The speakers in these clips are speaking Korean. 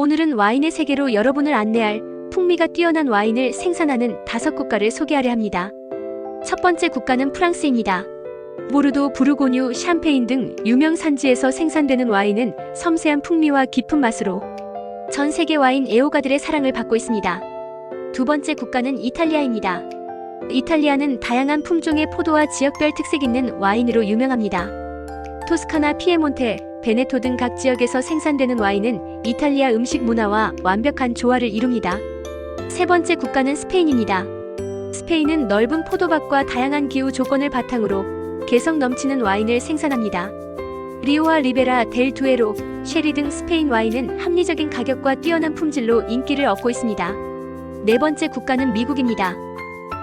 오늘은 와인의 세계로 여러분을 안내할 풍미가 뛰어난 와인을 생산하는 다섯 국가를 소개하려 합니다. 첫 번째 국가는 프랑스입니다. 모르도, 부르고뉴, 샴페인 등 유명 산지에서 생산되는 와인은 섬세한 풍미와 깊은 맛으로 전 세계 와인 애호가들의 사랑을 받고 있습니다. 두 번째 국가는 이탈리아입니다. 이탈리아는 다양한 품종의 포도와 지역별 특색 있는 와인으로 유명합니다. 토스카나, 피에몬테, 베네토 등 각 지역에서 생산되는 와인은 이탈리아 음식 문화와 완벽한 조화를 이룹니다. 세 번째 국가는 스페인입니다. 스페인은 넓은 포도밭과 다양한 기후 조건을 바탕으로 개성 넘치는 와인을 생산합니다. 리오와 리베라, 델 두에로, 쉐리 등 스페인 와인은 합리적인 가격과 뛰어난 품질로 인기를 얻고 있습니다. 네 번째 국가는 미국입니다.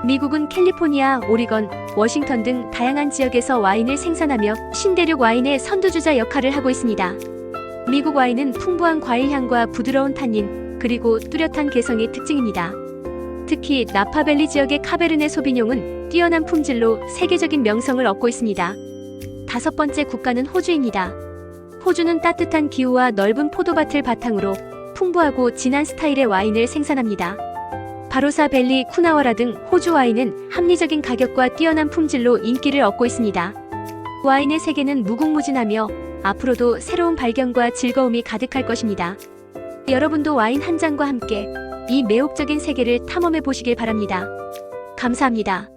미국은 캘리포니아, 오리건, 워싱턴 등 다양한 지역에서 와인을 생산하며 신대륙 와인의 선두주자 역할을 하고 있습니다. 미국 와인은 풍부한 과일 향과 부드러운 탄닌, 그리고 뚜렷한 개성이 특징입니다. 특히 나파밸리 지역의 카베르네 소비뇽은 뛰어난 품질로 세계적인 명성을 얻고 있습니다. 다섯 번째 국가는 호주입니다. 호주는 따뜻한 기후와 넓은 포도밭을 바탕으로 풍부하고 진한 스타일의 와인을 생산합니다. 바로사 벨리, 쿠나와라 등 호주 와인은 합리적인 가격과 뛰어난 품질로 인기를 얻고 있습니다. 와인의 세계는 무궁무진하며 앞으로도 새로운 발견과 즐거움이 가득할 것입니다. 여러분도 와인 한 잔과 함께 이 매혹적인 세계를 탐험해 보시길 바랍니다. 감사합니다.